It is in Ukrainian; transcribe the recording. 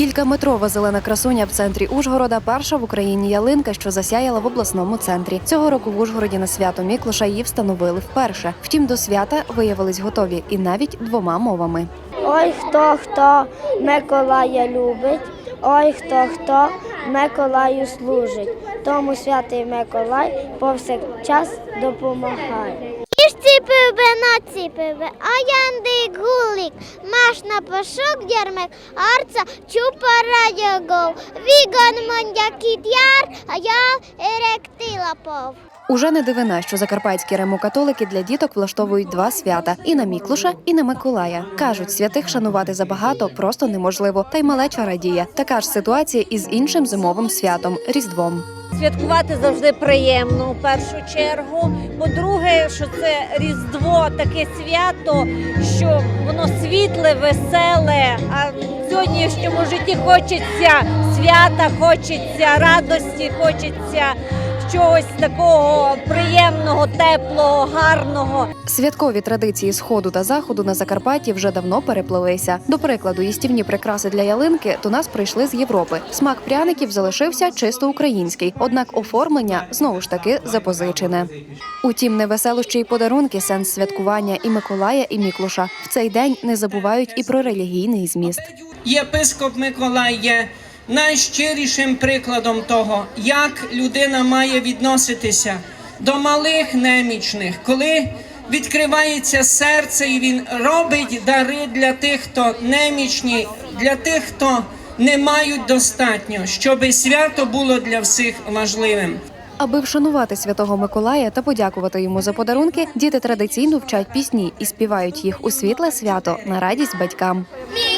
Кількаметрова зелена красуня в центрі Ужгорода перша в Україні ялинка, що засяяла в обласному центрі. Цього року в Ужгороді на свято Міклуша її встановили вперше. Втім, до свята виявились готові і навіть двома мовами. Ой, хто хто Миколая любить, ой, хто хто Миколаю служить. Тому святий Миколай повсякчас допомагає. Ціпив би на ціпив би, а яндий гулик, маш на пошук дярмек, арца чупара його, віган мондякіт яр, а я еректила пов. Уже не дивина, що закарпатські римокатолики для діток влаштовують два свята і на Міклуша, і на Миколая. кажуть, святих шанувати забагато просто неможливо, та й малеча радіє. Така ж ситуація і з іншим зимовим святом Різдвом. Святкувати завжди приємно в першу чергу. По-друге, що це Різдво, таке свято, що воно світле, веселе. А в сьогоднішньому житті хочеться свята, хочеться радості, хочеться чогось такого приємного, теплого, гарного. Святкові традиції сходу та заходу на Закарпатті вже давно переплилися. До прикладу, їстівні прикраси для ялинки до нас прийшли з Європи. Смак пряників залишився чисто український, однак оформлення знову ж таки запозичене. Утім, невеселощі й подарунки, сенс святкування і Миколая, і Міклуша в цей день не забувають і про релігійний зміст. Єпископ Миколай є найщирішим прикладом того, як людина має відноситися до малих немічних, коли відкривається серце, і він робить дари для тих, хто немічні, для тих, хто не мають достатньо, щоби свято було для всіх важливим. Аби вшанувати святого Миколая та подякувати йому за подарунки, діти традиційно вчать пісні і співають їх у світле свято на радість батькам. Мій